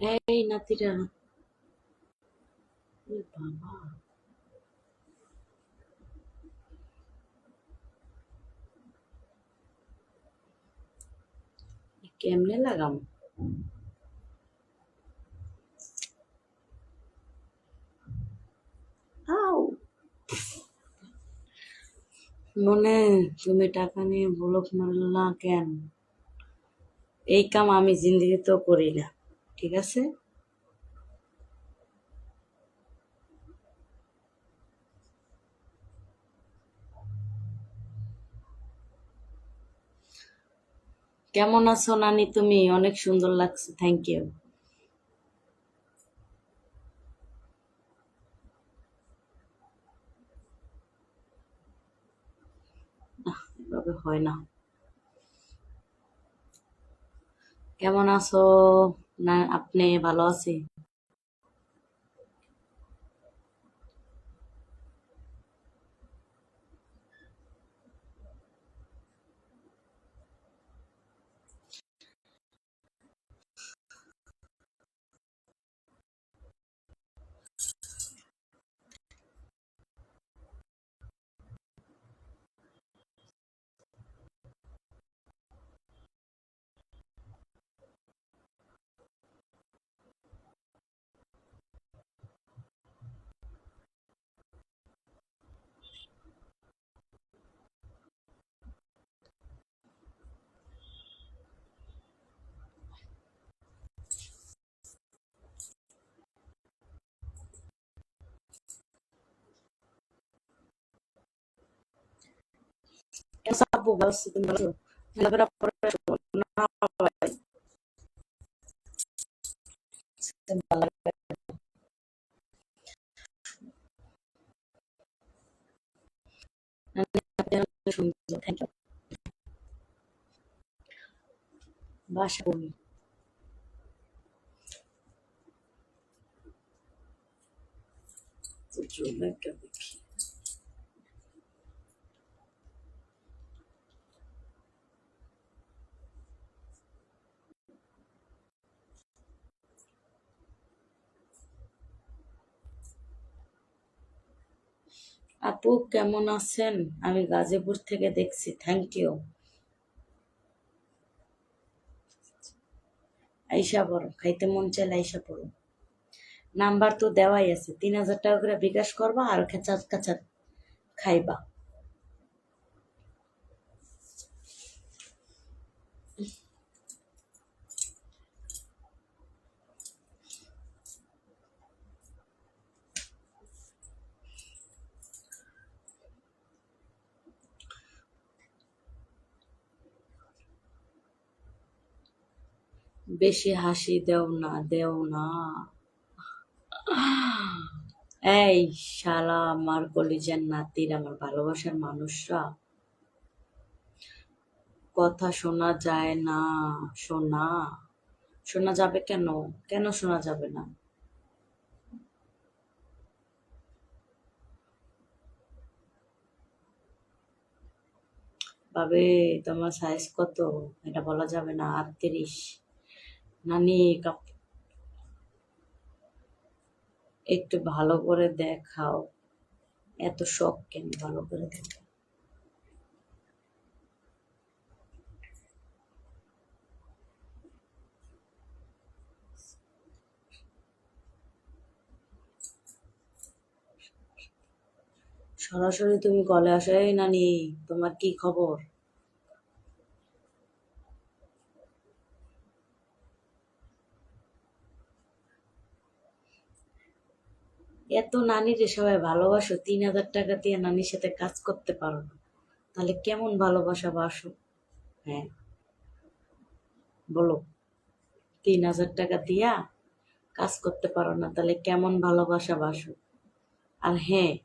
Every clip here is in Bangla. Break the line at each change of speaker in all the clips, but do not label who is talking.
এই নাতিরা বাবা। কেমনে লাগাম? মনে, তুমি টাকা নিয়ে ব্লক মারলা কেন? এই কাম আমি জিন্দগিতেও করি না। ঠিক আছে? কেমন আছো নানি তুমি? অনেক সুন্দর লাগছে থ্যাংক ইউ হয় না। কেমন আছো? না আপনি ভালো আছি কেমন আপু ভালো আছি তুমি ভালো আছো ঘোরাফেরা করে আসো। না ভাই বাসা করি জুমেটা দেখি আপু, কেমন আছেন? আমি গাজীপুর থেকে দেখছি থ্যাংক ইউ আইসা পড়ো, খাইতে মন চাইলে আইসা পড়ো। নাম্বার তো দেওয়াই আছে, তিন হাজার টাকা করে বিকাশ করবা আর খেচা খাইবা। বেশি হাসি দেও না দেও না। এই শালা আমার কলিজার নাতির, আমার ভালোবাসার মানুষরা। কথা শোনা যায় না, শোনা। শোনা যাবে কেন? কেন শোনা যাবে না? বাবে তোমার সাইজ কত? এটা বলা যাবে না, আটত্রিশ। নানি একটু ভালো করে দেখাও। এত শখ কেন ভালো করে দেখাও সরাসরি তুমি কলে আসো। এই নানি, তোমার কি খবর? এত নানিরে সবাই ভালোবাসো, তিন হাজার টাকা দিয়ে নানির সাথে কাজ করতে পারো না। তাহলে কেমন ভালোবাসা বাসো হ্যাঁ। বলো। তিন হাজার টাকা দিয়া কাজ করতে পারো না, তাহলে কেমন ভালোবাসা বাসো আর হ্যাঁ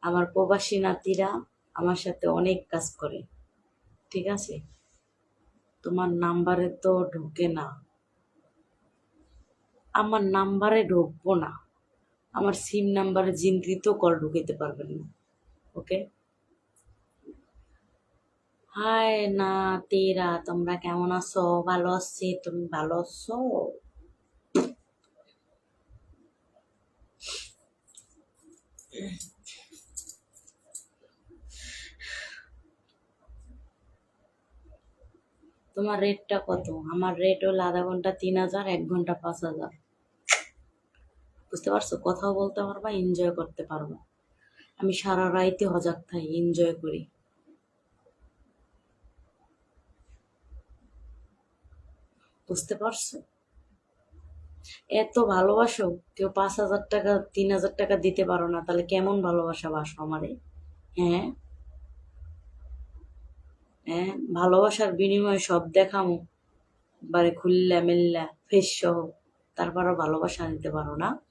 আমার প্রবাসী নাতিরা আমার সাথে অনেক কাজ করে। ঠিক আছে? তোমার নাম্বারে তো ঢোকে না। আমার নাম্বারে ঢুকবো না। আমার সিম নাম্বারে চিন্তিত কল ঢুকাইতে পারবেন না। ওকে হায় না তেরা তোমরা কেমন আছো? ভালো আছি, তুমি ভালো আছো? তোমার রেটটা কত? আমার রেট ওই আধা ঘণ্টা তিন হাজার, এক ঘণ্টা পাঁচ হাজার। বুঝতে পারছ? কথাও বলতে পারবা এনজয় করতে পারবা। আমি সারা রাইতে হজাক থাই এনজয় করি। বুঝতে পারছ? এত ভালোবাসো, কেউ পাঁচ হাজার টাকা, তিন হাজার টাকা দিতে পারো না, তাহলে কেমন ভালোবাসা বাসো আমারে? হ্যাঁ? হ্যাঁ? ভালোবাসার বিনিময়ে সব দেখামো। বারে খুল্লা মেল্লা ফেস সহ তারপরও ভালোবাসা নিতে পারো না।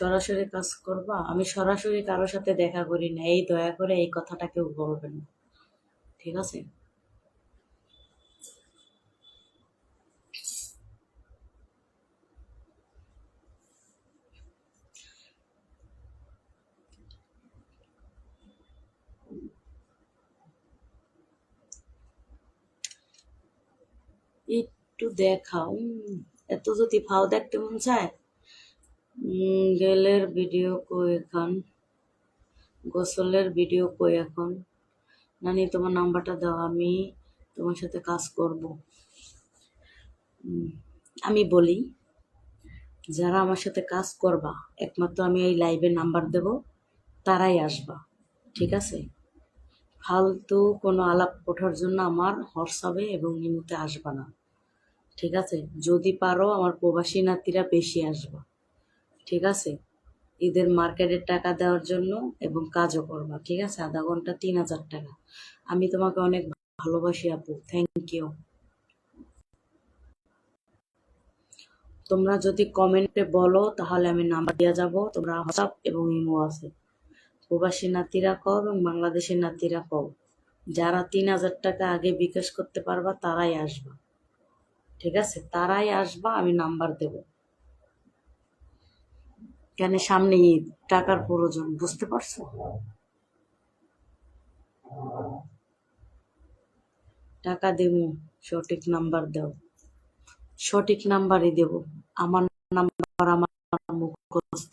সরাসরি কাজ করবা? আমি সরাসরি কারোর সাথে দেখা করি না। এই দয়া করে এই কথাটা কেউ বলবেন না। ঠিক আছে? একটু দেখাও। এত যদি ফাও দেখতে মন চায় গেলের ভিডিও কই এখন? গোসলের ভিডিও কই এখন? নানি, তোমার নাম্বারটা দাও, আমি তোমার সাথে কাজ করব। আমি বলি, যারা আমার সাথে কাজ করবা, একমাত্র আমি এই লাইভে নাম্বার দেব, তারাই আসবা, ঠিক আছে? ফালতু কোনো আলাপ ওঠার জন্য আমার হোয়াটসঅ্যাপে এবং ইমুতে আসবা না, ঠিক আছে? যদি পারো, আমার প্রবাসী নাতিরা বেশি আসবা। ঠিক আছে? ঈদের মার্কেটের টাকা দেওয়ার জন্য এবং কাজও করবা, ঠিক আছে? আধা ঘণ্টা তিন হাজার টাকা। আমি তোমাকে অনেক ভালোবাসি আপু থ্যাংক ইউ তোমরা যদি কমেন্টে বলো, তাহলে আমি নাম্বার দিয়ে যাব। তোমরা হোয়াটসঅ্যাপ এবং ইমো আছে। প্রবাসী নাতিরা কও এবং বাংলাদেশের নাতিরা কও, যারা তিন হাজার টাকা আগে বিকাশ করতে পারবা, তারাই আসবা। ঠিক আছে? তারাই আসবা, আমি নাম্বার দেব। কেন সামনে ঈদ টাকার প্রয়োজন, বুঝতে পারছ? টাকা দেব, সঠিক নাম্বার দাও। সঠিক নাম্বারই দেব। আমার নাম্বার আমার মুখস্থ,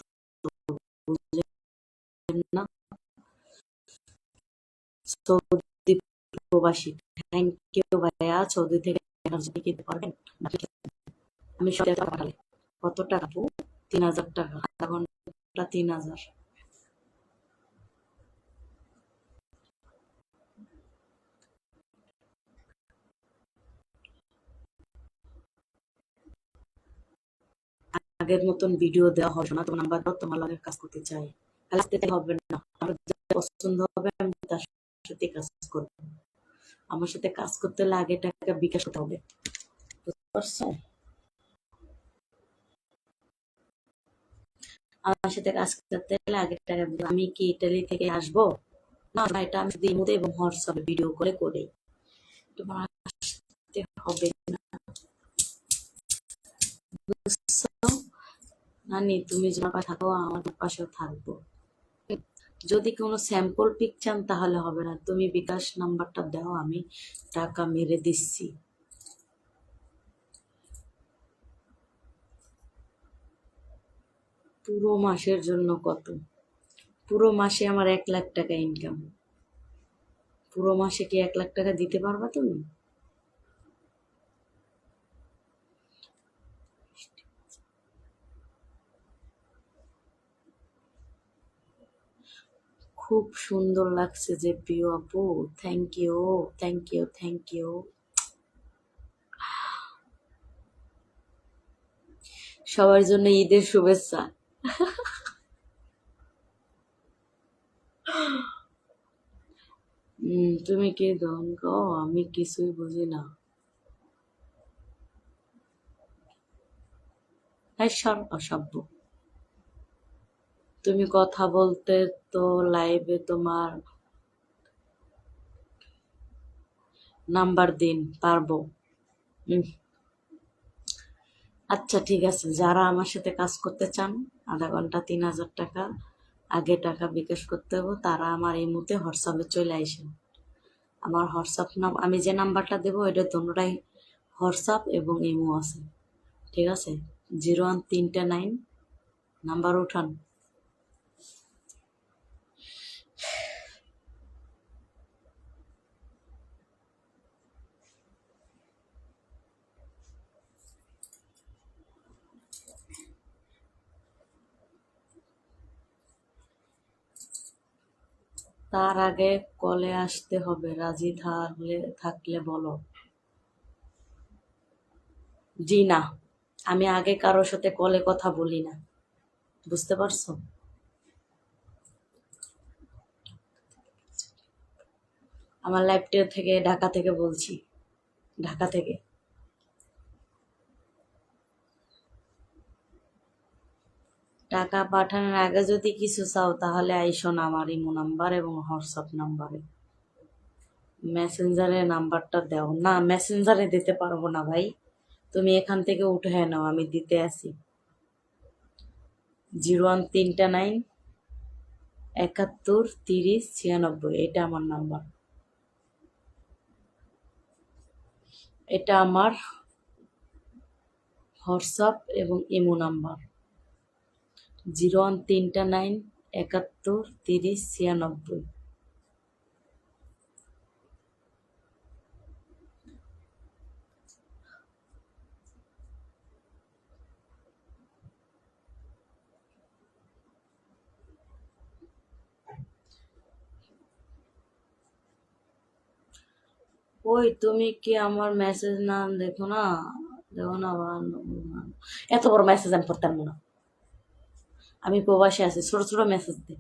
বুঝলেন না? সৌদি প্রবাসী থ্যাংক ইউ ভাইয়া, সৌদি থেকে পারবেন? আমি কত টাকা তিন হাজার টাকা, আধা ঘণ্টা তিন হাজার। আগের মতন ভিডিও দেওয়া হবে না, তোমার নাম্বার তোমার লগে কাজ করতে চাই। কাজ দিতে হবে না। আমার পছন্দ হবে, আমি তার সাথে কাজ করব। আমার সাথে কাজ করতে হলে টাকা বিকাশ করতে হবে। বুঝতে পারছ? আমার সাথে কাজ করতে দিতে আমি কি ইটালি থেকে আসব? না এটা আমি ইমোতে এবং হোয়াটসঅ্যাপে ভিডিও করে করি। তোমার আসতে হবে না। নানি, তুমি তোমার পাশে থাকো, আমার পাশেও থাকব। যদি কোনো স্যাম্পল পিক চান তাহলে হবে না। তুমি বিকাশ নাম্বারটা দাও, আমি টাকা মেরে দিচ্ছি। পুরো মাসের জন্য কত? পুরো মাসে আমার এক লাখ টাকা ইনকাম পুরো মাসে কি এক লাখ টাকা দিতে পারবা তুমি? খুব সুন্দর লাগছে যে প্রিয় আপু। Thank you thank you thank you সবার জন্য ঈদের শুভেচ্ছা। তুমি কি দন গো আমি কিছুই বুঝি না। হ্যাঁ অসভ্য। তুমি কথা বলতে তো লাইভে তোমার নাম্বার দিন, পারব। আচ্ছা ঠিক আছে। যারা আমার সাথে কাজ করতে চান আধা ঘণ্টা, তিন হাজার টাকা আগে টাকা বিকাশ করতে হবে। তারা আমার এই মুহূর্তে হোয়াটসঅ্যাপে চলে আসেন আমার হোয়াটসঅ্যাপ নাম, আমি যে নাম্বারটা দেবো এটা দুটাই হোয়াটসঅ্যাপ এবং ইমো আছে। ঠিক আছে? জিরো ওয়ান তিনটে নাইন, নাম্বার উঠান। তার আগে কলে আসতে হবে, রাজি থাকলে থাকলে বলো। জি না, আমি আগে কারোর সাথে কলে কথা বলি না। বুঝতে পারছ? আমার লাইফটা থেকে ঢাকা থেকে বলছি। ঢাকা থেকে। টাকা পাঠানোর আগে যদি কিছু চাও, তাহলে আইসো না আমার ইমো নাম্বার এবং হোয়াটসঅ্যাপ নাম্বারে। মেসেঞ্জারে নাম্বারটা দাও। না, মেসেঞ্জারে দিতে পারব না ভাই। তুমি এখান থেকে উঠে নাও, আমি দিতে আসি। জিরো ওয়ান তিনটা নাইন, একাত্তর, তিরিশ, ছিয়ানব্বই। এটা আমার নাম্বার। এটা আমার হোয়াটসঅ্যাপ এবং ইমো নাম্বার। জিরো ওয়ান তিনটা নাইন একাত্তর তিরিশ ছিয়ানব্বই। ওই তুমি কি আমার মেসেজ না দেখো না? দেখো না এত বড় মেসেজ আমি পড়তাম না। আমি প্রবাসে আছি, ছোট ছোট মেসেজ দিই।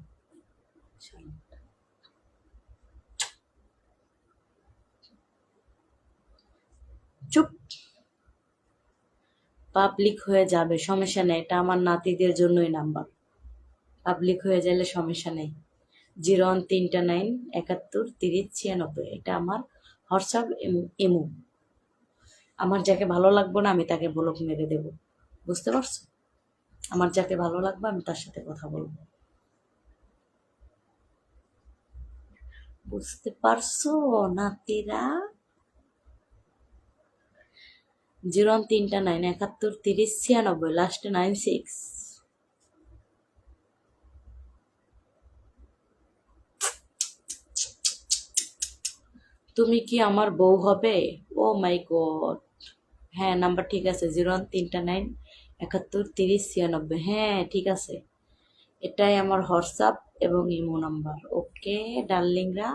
চুপ। পাবলিক হয়ে যাবে, সমস্যা নেই। এটা আমার নাতিদের জন্যই নাম্বার পাবলিক হয়ে গেলে সমস্যা নেই। জিরো ওয়ান তিনটা নাইন একাত্তর, তিরিশ, ছিয়ানব্বই। এটা আমার হোয়াটসঅ্যাপ ইমো আমার যাকে ভালো লাগবে না, আমি তাকে ব্লক মেরে দেব। বুঝতে পারছ? আমার যাকে ভালো লাগবে, আমি তার সাথে কথা বলব। বুঝতে পারছ, নাতিরা? জিরো তিনটা নাইন, একাত্তর, তিরিশ, ছিয়ানব্বই লাস্টে নাইন সিক্স তুমি কি আমার বউ হবে? ও মাই গড হ্যাঁ নাম্বার ঠিক আছে, জিরো তিনটা নাইন একাত্তর, তিরিশ, ছিয়ানব্বই। হ্যাঁ ঠিক আছে। এটাই আমার হোয়াটসঅ্যাপ এবং ইমো নাম্বার। ওকে, ডার্লিংরা।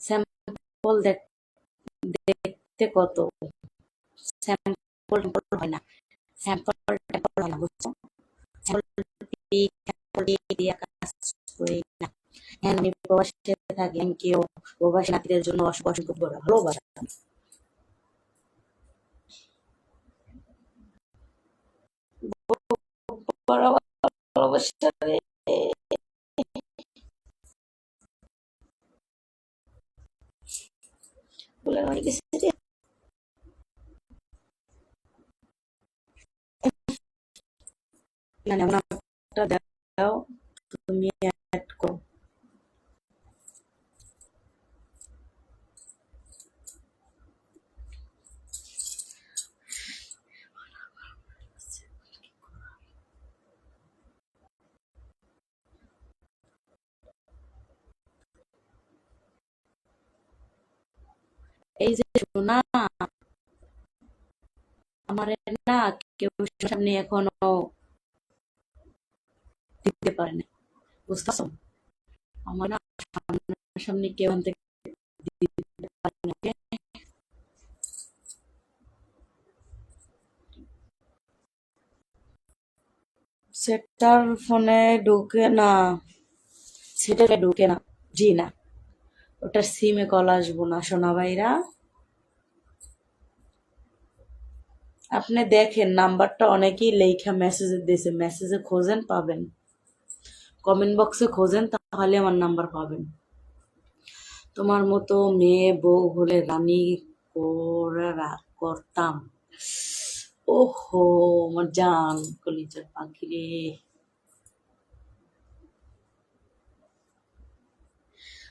স্যাম্পল দেখ, দেখতে কত? স্যাম্পল হয় না। স্যাম্পল হয় না, বুঝছ? স্যাম্পল দিয়ে কাজ করি না। আমি প্রবাসে থাকি। থ্যাংক ইউ প্রবাসী নাতিদের জন্য অসংখ্য অসংখ্য ভালোবাসা। ভালোবাসা হয়ে নাম্বারটা দাও তুমি অ্যাড করো এই শোনা আমার না কেউ সামনে এখনও দিতে পারে না আমার না সামনে কেউ আনতে দিতে পারে না সেটার ফোনে ঢুকে না সেটাকে ঢুকে না, জি না। ওটার সিমে কল আসব না, সোনা ভাইরা। আপনি দেখেন, নাম্বারটা অনেকেই লেখা মেসেজে দিয়েছে মেসেজে খোঁজেন, পাবেন। কমেন্ট বক্সে খোঁজেন, তাহলে আমার নাম্বার পাবেন। তোমার মতো মেয়ে, বউ হলে রানী করে করতাম। ওহো, আমার জান, কলিজার পাখি রে।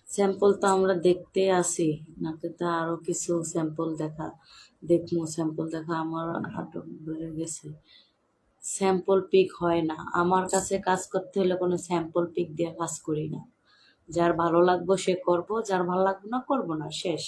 স্যাম্পল তো আমরা দেখতে আসি নাকি তো আরও কিছু স্যাম্পল দেখা দেখব স্যাম্পল দেখা, আমার আটক বেড়ে গেছে। স্যাম্পল পিক হয় না। আমার কাছে কাজ করতে হলে কোনো স্যাম্পল পিক দিয়ে কাজ করি না। যার ভালো লাগবো সে করব, যার ভালো লাগবে না করব না, শেষ।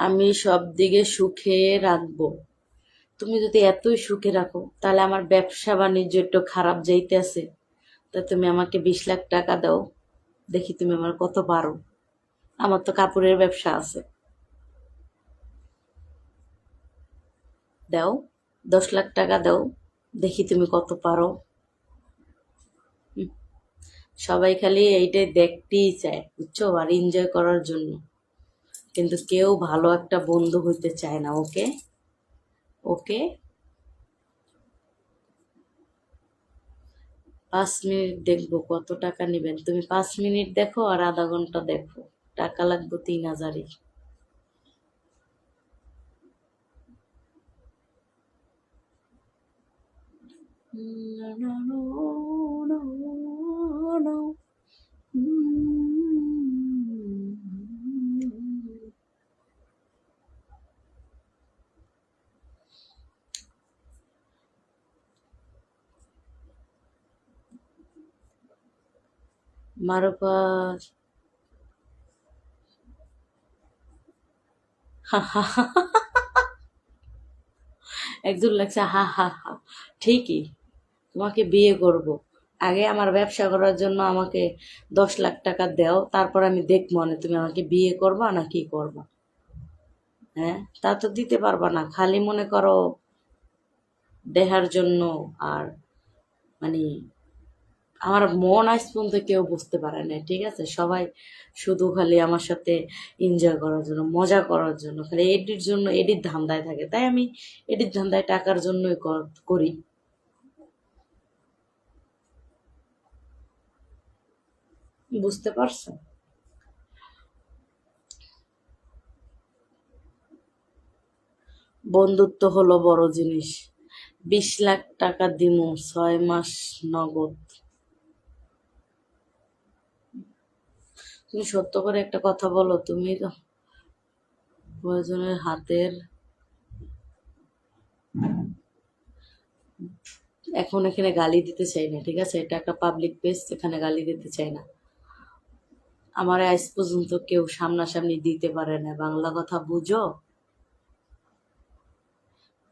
আমি সব দিকে সুখে রাখব। তুমি যদি এতই সুখে রাখো, তাহলে আমার ব্যবসা বাণিজ্য একটু খারাপ যাইতে আছে তা তুমি আমাকে বিশ লাখ টাকা দাও, দেখি তুমি আমার কত পারো। আমার তো কাপড়ের ব্যবসা আছে। দাও, দশ লাখ টাকা দাও, দেখি তুমি কত পারো। সবাই খালি এইটাই দেখতেই চায়, বুঝছ? আর এনজয় করার জন্য। কিন্তু কেউ ভালো একটা বন্ধু হইতে চায় না ওকে ওকে পাঁচ মিনিট দেখব কত টাকা নেবেন তুমি পাঁচ মিনিট দেখো আর আধা ঘণ্টা দেখো টাকা লাগবে তিন হাজারই মারুপার একজন লাগছে হা হা হা। ঠিকই, তোমাকে বিয়ে করব। আগে আমার ব্যবসা করার জন্য আমাকে দশ লাখ টাকা দাও, তারপর আমি দেখব না তুমি আমাকে বিয়ে করবা না কি করবা। হ্যাঁ তা তো দিতে পারবা না, খালি মনে করো দেহার জন্য আর মানে আমার মন আজ পর্যন্ত কেউ বুঝতে পারে না ঠিক আছে? সবাই শুধু খালি আমার সাথে এনজয় করার জন্য, মজা করার জন্য, খালি এডির জন্য, এডির ধান্দায় থাকে। তাই আমি এডির ধান্দায় টাকার জন্যই করি। বুঝতে পারছ? বন্ধুত্ব হলো বড় জিনিস। বিশ লাখ টাকা দিমু, ছয় মাস নগদ। তুমি সত্য করে একটা কথা বলো, তুমি তো প্রয়োজনের হাতের এখন এখানে গালি দিতে চাই না, ঠিক আছে? এটা একটা পাবলিক প্লেস এখানে গালি দিতে চাই না। আমার আজ পর্যন্ত কেউ সামনাসামনি দিতে পারে না। বাংলা কথা বুঝো?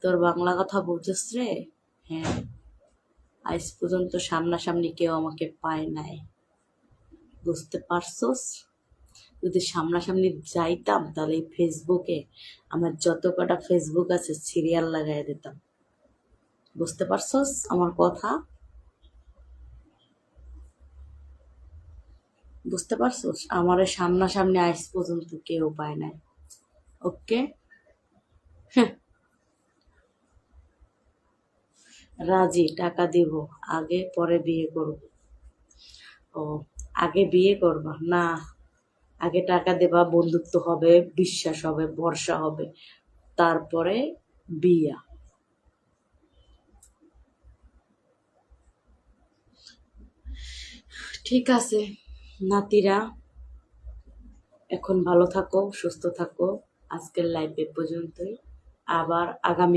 তোর বাংলা কথা বুঝোস রে? হ্যাঁ। আজ পর্যন্ত সামনাসামনি কেউ আমাকে পায় নাই। বুঝতে পারছোস? যদি সামনাসামনি যাইতাম, তাহলে এই ফেসবুকে আমার যত কটা ফেসবুক আছে, সিরিয়াল লাগাই দিতাম। বুঝতে পারছোস আমার কথা? বুঝতে পারছোস? আমার সামনাসামনি আইস পর্যন্ত কেউ পায় নাই। ওকে? রাজি, টাকা দিব। আগে, পরে বিয়ে করব। ও আগে বিয়ে করবা? না। আগে টাকা দেবা, বন্ধুত্ব হবে, বিশ্বাস হবে, ভরসা হবে। তারপরে বিয়া। ঠিক আছে, নাতিরা। এখন ভালো থাকো, সুস্থ থাকো। আজকের লাইভ এ পর্যন্তই। আবার আগামী